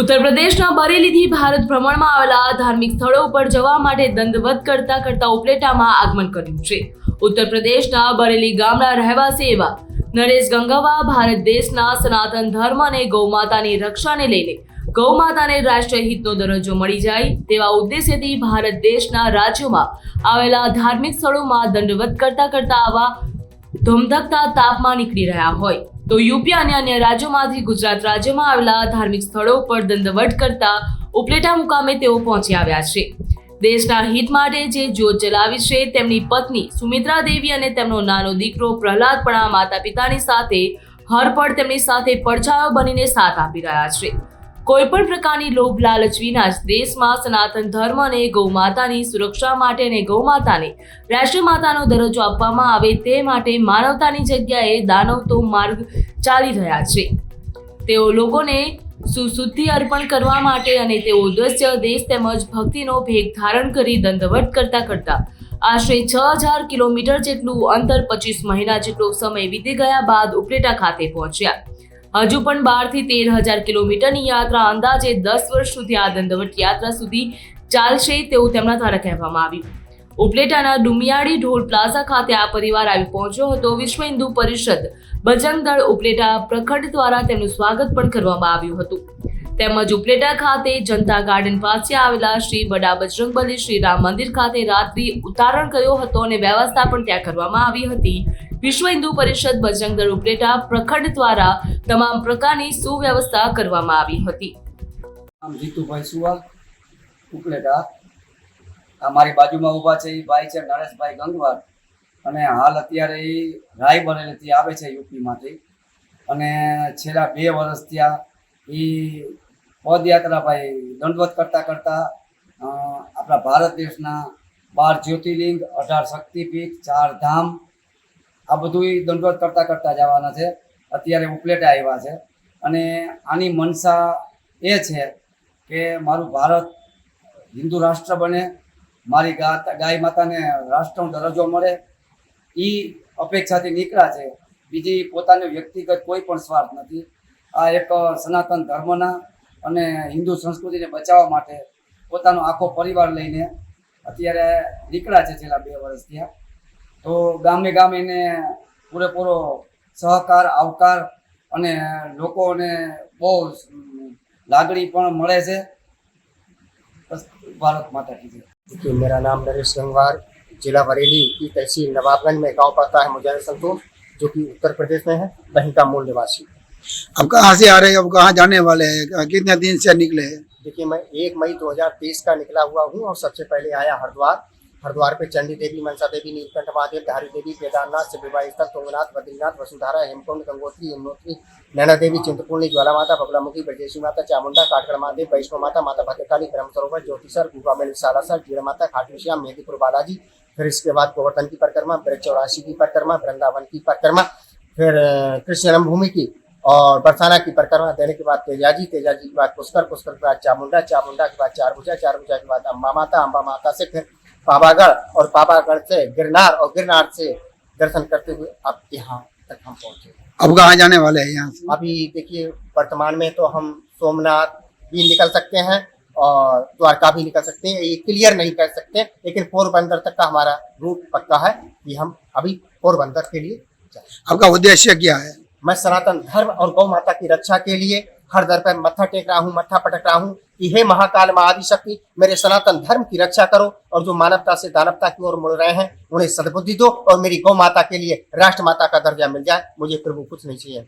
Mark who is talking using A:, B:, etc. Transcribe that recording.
A: ઉત્તર પ્રદેશના બરેલીથી ભારત ભ્રમણમાં આવેલા ધાર્મિક સ્થળો ઉપર જવા માટે દંડવત કરતા કરતા ઉપલેટામાં આગમન કર્યું છે. ઉત્તર પ્રદેશના બરેલી ગામના રહેવાસી એવા નરેશ ગંગાવા ભારત દેશના સનાતન ધર્મ અને ગૌમાતાની રક્ષાને લઈને ગૌમાતાને રાષ્ટ્રીય હિતનો દરજ્જો મળી જાય તેવા ઉદ્દેશ્યથી ભારત દેશના રાજ્યોમાં આવેલા ધાર્મિક સ્થળોમાં દંડવત કરતા કરતા આવા ધમધકતા તાપમાં નીકળી રહ્યા હોય. તો યુપી અને અન્ય રાજ્યોમાંથી ગુજરાત રાજ્યમાં આવેલા ધાર્મિક સ્થળો પર દંડવટ કરતા ઉપલેટા મુકામે તેઓ પહોંચી આવ્યા છે. દેશના હિત માટે જે જોત જલાવી છે, તેમની પત્ની સુમિત્રા દેવી અને તેમનો નાનો દીકરો પ્રહલાદ પણ આ માતા પિતાની સાથે હરપળ તેમની સાથે પડછાયો બનીને સાથ આપી રહ્યા છે. કોઈ પણ પ્રકારની લોભ, લાલચ વિના જ દેશમાં સનાતન ધર્મ અને ગૌ માતાની સુરક્ષા માટે અને ગૌ માતાને રાષ્ટ્રીય માતાનો દરજ્જો આપવામાં આવે તે માટે માનવતાની જગ્યાએ દાનવ તો માર્ગ ચાલી રહ્યા છે. તેઓ લોકોને સુશુદ્ધિ અર્પણ કરવા માટે અને તેઓ ઉદ્દેશ્ય, દેશ તેમજ ભક્તિનો ભેગ ધારણ કરી દંડવટ કરતા કરતા આશરે છ હજાર કિલોમીટર જેટલું અંતર પચીસ મહિના જેટલો સમય વીતી ગયા બાદ ઉપલેટા ખાતે પહોંચ્યા. હજુ પણ બારથી તેર હજાર કિલોમીટરની યાત્રા અંદાજે દસ વર્ષ સુધી આ દંડવટ યાત્રા સુધી ચાલશે તેવું તેમના દ્વારા કહેવામાં આવ્યું. ઉપલેટાના ડુમિયાળી ઢોલ પ્લાઝા ખાતે આ પરિવાર આવી પહોંચ્યો હતો. વિશ્વ હિન્દુ પરિષદ બજરંગ દળ ઉપલેટા પ્રખંડ દ્વારા તેમનું સ્વાગત પણ કરવામાં આવ્યું હતું. તેમજ ઉપલેટા ખાતે જનતા ગાર્ડન પાસે આવેલા શ્રી બડા બજરંગબલી શ્રી રામ મંદિર ખાતે રાત્રિ ઉતારણ કર્યો હતો અને વ્યવસ્થા પણ ત્યાં કરવામાં આવી હતી. વિશ્વ હિન્દુ પરિષદ બજરંગ દળ ઉપલેટા પ્રખંડ દ્વારા તમામ પ્રકારની સુવ્યવસ્થા કરવામાં આવી હતી.
B: આમ જીતુભાઈ સુવાલ, ઉપલેટા. આ મારી બાજુમાં ઊભા છે એ ભાઈ છે નરેશભાઈ ગંગવાર. અને હાલ અત્યારે એ રાય બરેલીથી આવે છે યુપીમાંથી. અને છેલ્લા બે વર્ષ ત્યાં એ પદયાત્રા ભાઈ દંડવત કરતાં કરતાં આપણા ભારત દેશના બાર જ્યોતિર્લિંગ, અઢાર શક્તિપીઠ, ચાર ધામ, આ બધું દંડવત કરતાં કરતાં જવાના છે. અત્યારે ઉપલેટા આવ્યા છે. અને આની મનસા એ છે કે મારું ભારત હિન્દુ રાષ્ટ્ર બને, મારી ગાય માતાને રાષ્ટ્રનો દરજ્જો મળે એ અપેક્ષાથી નીકળ્યા છે. બીજી પોતાને વ્યક્તિગત કોઈ પણ સ્વાર્થ નથી. આ એક સનાતન ધર્મના અને હિન્દુ સંસ્કૃતિને બચાવવા માટે પોતાનો આખો પરિવાર લઈને અત્યારે નીકળ્યા છે છેલ્લા બે વર્ષ થયા તો ગામે ગામે એને પૂરેપૂરો સહકાર આવકાર અને લોકોને બહુ લાગણી પણ મળે છે બસ ભારત માતા કી જય
C: देखिए मेरा नाम नरेश गंगवार जिला बरेली की तहसील नवाबगंज में गांव पड़ता है मुजर संतोष जो कि उत्तर प्रदेश में है वहीं का मूल निवासी
D: अब कहाँ से आ रहे हैं? अब कहाँ जाने वाले हैं? कितने दिन से निकले हैं?
C: देखिए, मैं एक मई 2023 का निकला हुआ हूँ और सबसे पहले आया हरिद्वार। हरिद्वार पे चंडी देवी, मनसा देवी, नीलकंठ महादेव धारी देवी, केदारनाथ से विवाह स्थल, तुंगनाथ, बद्रीनाथ, वसुधारा, हेमकुंड, गंगोत्री, यमुनोत्री, नैना देवी, चिंतपूर्णी ज्वाला माता बगलामुखी ब्रजेशी माता, चामुंडा काटगढ़ महादेव, वैष्णो माता माता भद्रकाली, ब्रह्म सरोवर, ज्योतिसर गुफा में सालासर जीरा माता खाटू श्याम मेहंदीपुर बालाजी, फिर इसके बाद गोवर्धन की परिक्रमा, ब्रज चौरासी की परिक्रमा, वृंदावन की परिक्रमा, फिर कृष्ण जन्मभूमि की। और बरसाना की परिक्रमा देने के बाद तेजाजी तेजाजी के बाद पुष्कर पुष्कर के बाद चामुंडा चामुंडा के बाद चार भुजा चार भुजा के बाद अम्बा माता अम्बा माता से फिर पावागढ़ और पावागढ़ से गिरनार और गिरनार से दर्शन करते हुए अब यहाँ तक हम पहुँचे
D: अब कहाँ जाने वाले हैं यहाँ से?
C: अभी देखिए वर्तमान में तो हम सोमनाथ भी निकल सकते हैं और द्वारका भी निकल सकते हैं। ये क्लियर नहीं कर सकते लेकिन पोरबंदर तक का हमारा रूट पक्का है कि हम अभी पोरबंदर के लिए जाएँ।
D: आपका उद्देश्य क्या है?
C: मैं सनातन धर्म और गौ माता की रक्षा के लिए हर दर पर मत्था टेक रहा हूँ, मत्था पटक रहा हूँ कि हे महाकाल महादिशक्ति मेरे सनातन धर्म की रक्षा करो और जो मानवता से दानवता की ओर मुड़ रहे हैं, उन्हें सदबुद्धि दो और मेरी गौ माता के लिए राष्ट्र माता का दर्जा मिल जाए। मुझे प्रभु कुछ नहीं चाहिए।